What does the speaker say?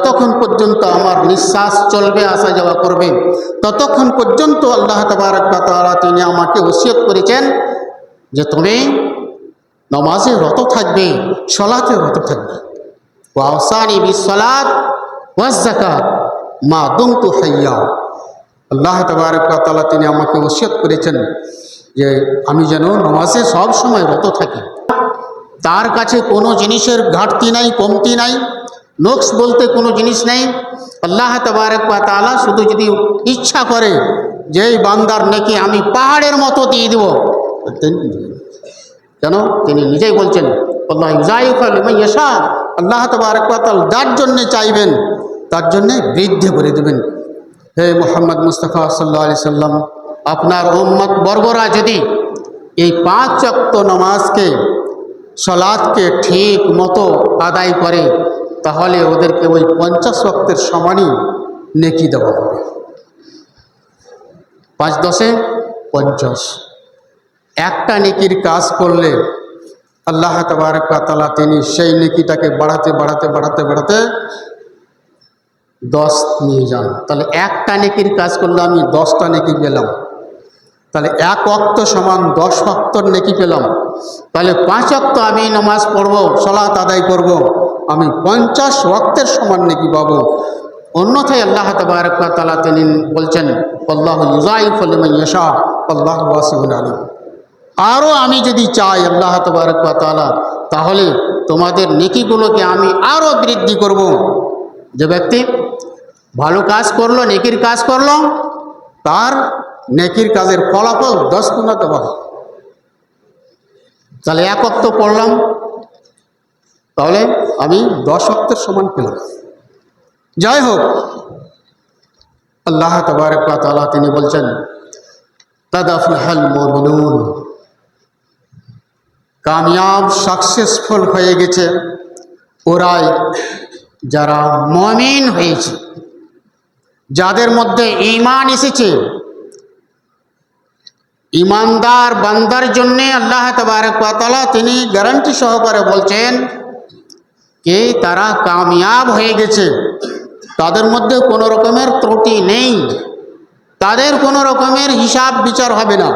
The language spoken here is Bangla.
যতক্ষণ পর্যন্ত আমার নিঃশ্বাস চলবে, আসা যাওয়া করবে। ততক্ষণ পর্যন্ত আল্লাহ তবারকালা তিনি আমাকে ওসিয়ত করেছেন যে তুমি নমাজে রত থাকবে, সলাতে রত থাকবে। ওয়াসানি বিসলাত ওয়াজ জাকাত মা দুমতু হাইয়া। আল্লাহ তবারকালা তিনি আমাকে ওসিয়ত করেছেন যে আমি যেন নমাজে সব সময় রত থাকি। তার কাছে কোনো জিনিসের ঘাটতি নাই, কমতি নাই। নোকস বলতে কোনো জিনিস নেই। আল্লাহ তবারক বা তালা শুধু যদি ইচ্ছা করে যে এই বান্দার নাকি আমি পাহাড়ের মতো দিয়ে দেব কেন? তিনি নিজেই বলছেন, আল্লাহ ইউজাইফাল ইমাইয়াশা আল্লাহ তবারক বা তাআলা যার জন্যে চাইবেন, তার জন্যে বৃদ্ধি করে দেবেন। হে মোহাম্মদ মুস্তফা সাল্লাহ আলি সাল্লাম, আপনার উম্মত বর্গরা যদি এই পাঁচ চক্ত নামাজকে সলাদকে ঠিক মতো আদায় করে তাহলে ওদেরকে ওই পঞ্চাশ ওয়াক্তের সমানই নেকি দেওয়া হবে। পাঁচ দশে পঞ্চাশ। একটা নেকির কাজ করলে আল্লাহ তালা তিনি সেই নেকিটাকে বাড়াতে বাড়াতে বাড়াতে বাড়াতে দশ নিয়ে যান। তাহলে একটা নেকির কাজ করলে আমি দশটা নেকি পেলাম। তাহলে এক অক্ত সমান দশ অক্তর নেকি পেলাম। তাহলে পাঁচ অক্ত আমি নামাজ পড়ব, সলাত আদায় করব। আমি পঞ্চাশ ওয়াক্তের সমান নেকি পাবো? অন্যথায় আল্লাহ তালা তিনি বলছেন আরও আমি যদি চাই আল্লাহ তালা তাহলে তোমাদের নেকিগুলোকে আমি আরও বৃদ্ধি করব। যে ব্যক্তি ভালো কাজ করল, নেকির কাজ করল, তার নেকির কাজের ফলাফল দশ গুণা দেওয়া তাহলে এক অক্ত পড়লাম তাহলে আমি দশ অক্তের সমান পেলাম। যাই হোক, আল্লাহ তবারক তালা তিনি বলছেন কামিয়াব, সাকসেসফুল হয়ে গেছে। ওরাই যারা মমিন হয়েছে, যাদের মধ্যে ইমান এসেছে ইমানদার বান্দার জন্যে আল্লাহ তবারকালা তিনি গ্যারান্টি সহকারে বলছেন কে তারা কামিয়াব হয়ে গেছে। তাদের মধ্যে কোনো রকমের ত্রুটি নেই। তাদের কোনো রকমের হিসাব বিচার হবে না।